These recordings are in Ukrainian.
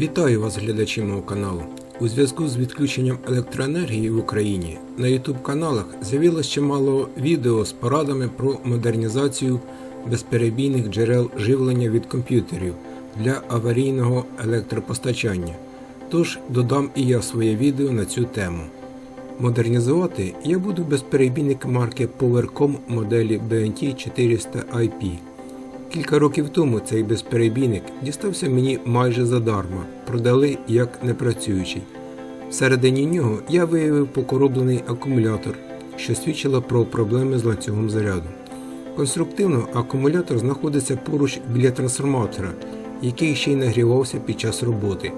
Вітаю вас, глядачі мого каналу. У зв'язку з відключенням електроенергії в Україні на YouTube каналах з'явилось чимало відео з порадами про модернізацію безперебійних джерел живлення від комп'ютерів для аварійного електропостачання. Тож додам і я своє відео на цю тему. Модернізувати я буду безперебійник марки Powercom моделі BNT 400 IP. Кілька років тому цей безперебійник дістався мені майже задарма, продали як непрацюючий. Всередині нього я виявив покороблений акумулятор, що свідчило про проблеми з ланцюгом заряду. Конструктивно акумулятор знаходиться поруч біля трансформатора, який ще й нагрівався під час роботи.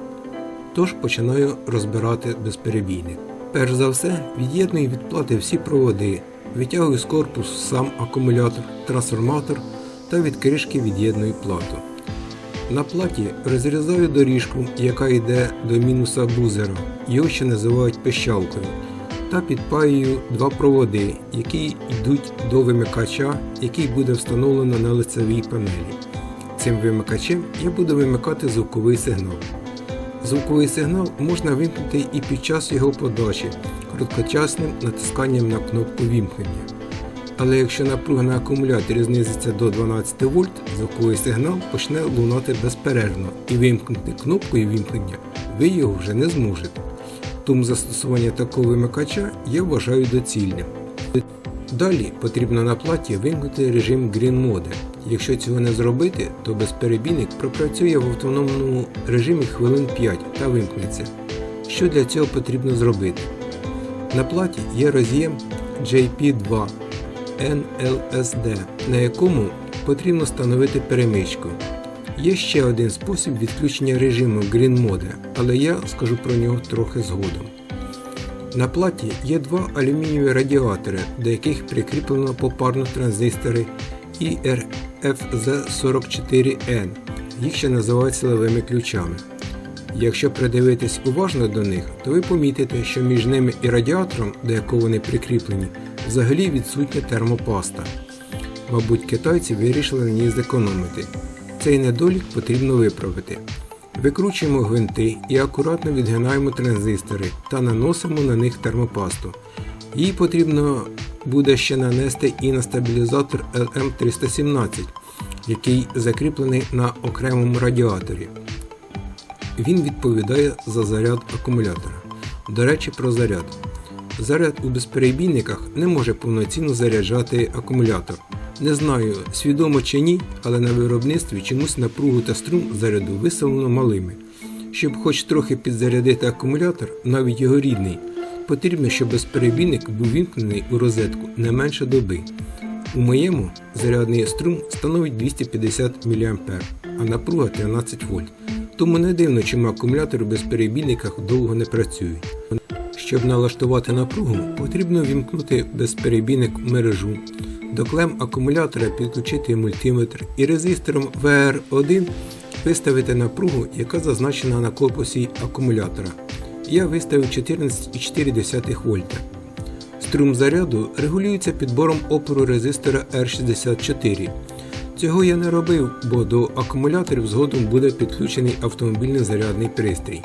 Тож починаю розбирати безперебійник. Перш за все, від'єдную від плати всі проводи, витягую з корпусу сам акумулятор, трансформатор та від кришки від'єдную плату. На платі розрізаю доріжку, яка йде до мінуса бузера, його ще називають пищалкою, та підпаюю два проводи, які йдуть до вимикача, який буде встановлено на лицевій панелі. Цим вимикачем я буду вимикати звуковий сигнал. Звуковий сигнал можна вимкнути і під час його подачі короткочасним натисканням на кнопку вімкнення. Але якщо напруга на акумуляторі знизиться до 12 вольт, звуковий сигнал почне лунати безперервно і вимкнути кнопкою вімкнення ви його вже не зможете. Тому застосування такого вимикача я вважаю доцільним. Далі потрібно на платі вимкнути режим Green Mode. Якщо цього не зробити, то безперебійник пропрацює в автономному режимі хвилин 5 та вимкнеться. Що для цього потрібно зробити? На платі є роз'єм JP2 NLSD, на якому потрібно встановити перемичку. Є ще один спосіб відключення режиму Green Mode, але я скажу про нього трохи згодом. На платі є два алюмінієві радіатори, до яких прикріплено попарно транзистори IRFZ44N. Їх ще називають силовими ключами. Якщо придивитись уважно до них, то ви помітите, що між ними і радіатором, до якого вони прикріплені, взагалі відсутня термопаста. Мабуть, китайці вирішили на ній зекономити. Цей недолік потрібно виправити. Викручуємо гвинти і акуратно відгинаємо транзистори та наносимо на них термопасту. Її потрібно буде ще нанести і на стабілізатор LM317, який закріплений на окремому радіаторі. Він відповідає за заряд акумулятора. До речі, про заряд. Заряд у безперебійниках не може повноцінно заряджати акумулятор. Не знаю, свідомо чи ні, але на виробництві чомусь напругу та струм заряду виставлено малими. Щоб хоч трохи підзарядити акумулятор, навіть його рідний, потрібно, щоб безперебійник був вімкнений у розетку не менше доби. У моєму зарядний струм становить 250 мА, а напруга 13 вольт. Тому не дивно, чому акумулятори в безперебійниках довго не працюють. Щоб налаштувати напругу, потрібно вімкнути безперебійник в мережу, до клем акумулятора підключити мультиметр і резистором VR1 виставити напругу, яка зазначена на корпусі акумулятора. Я виставив 14,4 вольта. Струм заряду регулюється підбором опору резистора R64. Цього я не робив, бо до акумуляторів згодом буде підключений автомобільний зарядний пристрій.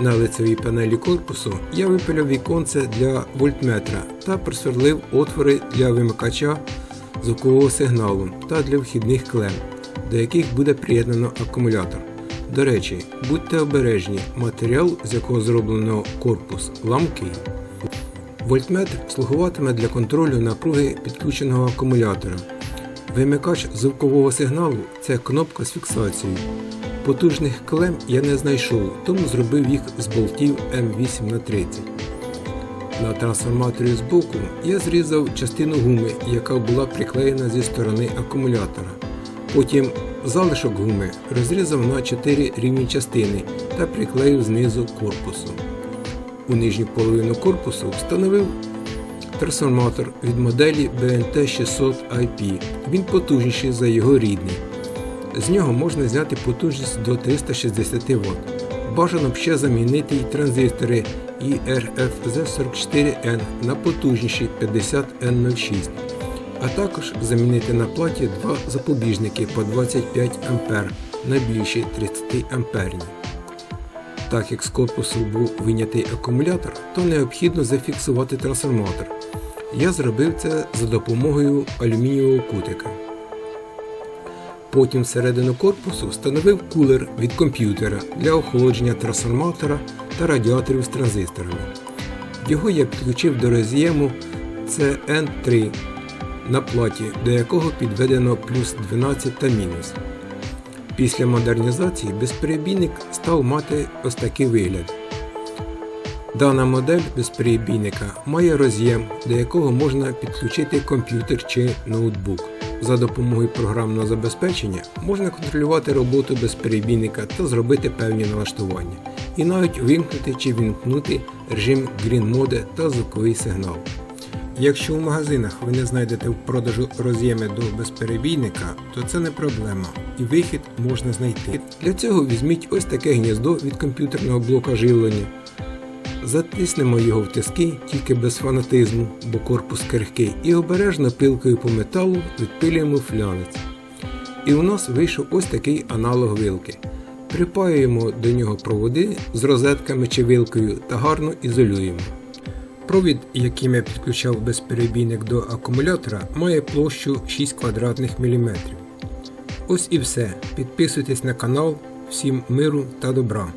На лицевій панелі корпусу я випиляв віконце для вольтметра та просверлив отвори для вимикача звукового сигналу та для вхідних клем, до яких буде приєднано акумулятор. До речі, будьте обережні, матеріал, з якого зроблено корпус, ламкий. Вольтметр слугуватиме для контролю напруги підключеного акумулятора. Вимикач звукового сигналу це кнопка з фіксацією. Потужних клем я не знайшов, тому зробив їх з болтів М8 на 30 На трансформаторі збоку я зрізав частину гуми, яка була приклеєна зі сторони акумулятора. Потім залишок гуми розрізав на 4 рівні частини та приклеїв знизу корпусу. У нижню половину корпусу встановив трансформатор від моделі BNT600 IP. Він потужніший за його рідний. З нього можна зняти потужність до 360 Вт. Бажано б ще замінити й транзистори IRFZ44N на потужніші 50N06, а також замінити на платі два запобіжники по 25 А на більші 30 амперні. Так як з корпусу був вийнятий акумулятор, то необхідно зафіксувати трансформатор. Я зробив це за допомогою алюмінієвого кутика. Потім всередину корпусу встановив кулер від комп'ютера для охолодження трансформатора та радіаторів з транзисторами. Його я підключив до роз'єму CN3 на платі, до якого підведено плюс 12 та мінус. Після модернізації безперебійник став мати ось такий вигляд. Дана модель безперебійника має роз'єм, до якого можна підключити комп'ютер чи ноутбук. За допомогою програмного забезпечення можна контролювати роботу безперебійника та зробити певні налаштування, і навіть вимкнути чи вімкнути режим Green Mode та звуковий сигнал. Якщо у магазинах ви не знайдете в продажу роз'єми до безперебійника, то це не проблема, і вихід можна знайти. Для цього візьміть ось таке гніздо від комп'ютерного блока живлення. Затиснемо його в тиски тільки без фанатизму, бо корпус крихкий, і обережно пилкою по металу відпилюємо флянець. І у нас вийшов ось такий аналог вилки. Припаюємо до нього проводи з розетками чи вилкою та гарно ізолюємо. Провід, яким я підключав безперебійник до акумулятора, має площу 6 квадратних міліметрів. Ось і все. Підписуйтесь на канал. Всім миру та добра!